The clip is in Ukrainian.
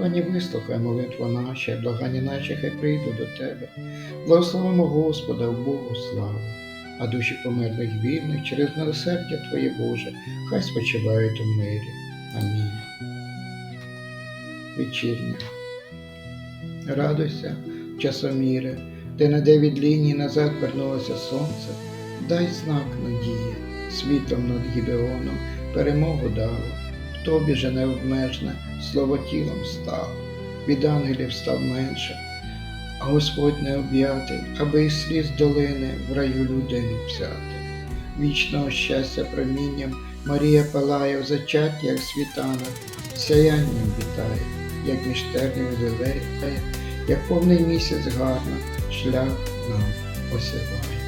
Пані, вислухай молитву наші, благання наші, хай прийду до Тебе. Благословимо Господа в Богу славу, а душі померлих вільних через милосердя Твоє Боже, хай спочивають у мирі. Амінь. Вечірня. Радуйся, часоміре, де на дев'ять ліній назад вернулося сонце, дай знак надії, світлом над Гідеоном перемогу дало, тобі же необмежне, слово тілом стало, від ангелів став менше, а Господь не об'ятий, аби із сліз долини в раю людину взяти. Вічного щастя промінням Марія палає в зачатті, як світанок, сяянням вітає, як між тернів лілеє, як повний місяць гарно шлях нам осіває.